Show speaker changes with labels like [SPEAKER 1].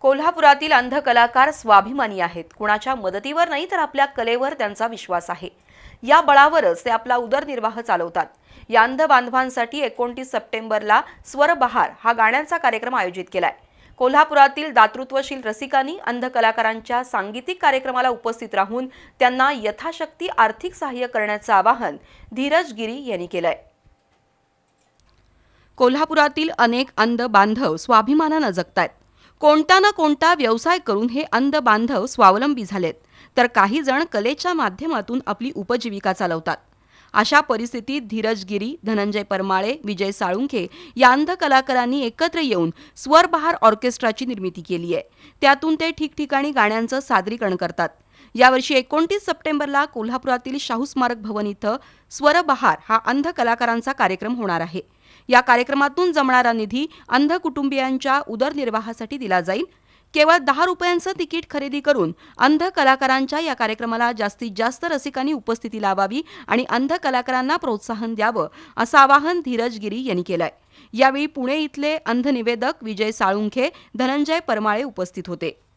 [SPEAKER 1] कोल्हापुरातील अंध कलाकार स्वाभिमानी आहेत. कुणाच्या मदतीवर नाही तर आपल्या कलेवर त्यांचा विश्वास आहे. या बळावरच ते आपला उदरनिर्वाह चालवतात. या अंध बांधवांसाठी एकोणतीस सप्टेंबरला स्वरबहार हा गाण्यांचा कार्यक्रम आयोजित केलाय. कोल्हापुरातील दातृत्वशील रसिकांनी अंध कलाकारांच्या सांगीतिक कार्यक्रमाला उपस्थित राहून त्यांना यथाशक्ती आर्थिक सहाय्य करण्याचं आवाहन धीरज गिरी यांनी केलंय. कोल्हापुरातील अनेक अंध बांधव स्वाभिमानानं जगतायत. कोणता ना कोणता व्यवसाय करून हे अंध बांधव स्वावलंबी झालेत. तर काही जण कलेच्या माध्यमातून आपली उपजीविका चालवतात. अशा परिस्थितीत धीरज गिरी धनंजय परमाळे विजय साळुंखे या अंध कलाकारांनी एकत्र येऊन स्वरबहार ऑर्केस्ट्राची निर्मिती केली आहे. त्यातून ते ठिकठिकाणी गाण्यांचं सादरीकरण करतात. यावर्षी एकोणतीस सप्टेंबरला कोल्हापुरातील शाहू स्मारक भवन इथं स्वरबहार हा अंध कलाकारांचा कार्यक्रम होणार आहे. या कार्यक्रमातून जमणारा निधी अंध कुटुंबियांच्या उदरनिर्वाहासाठी दिला जाईल. केवळ दहा रुपयांचं तिकीट खरेदी करून अंध कलाकारांच्या या कार्यक्रमाला जास्तीत जास्त रसिकांनी उपस्थिती लावावी आणि अंध कलाकारांना प्रोत्साहन द्यावं असं आवाहन धीरज गिरी यांनी केलंय. यावेळी पुणे इथले अंध निवेदक विजय साळुंखे धनंजय परमाळे उपस्थित होते.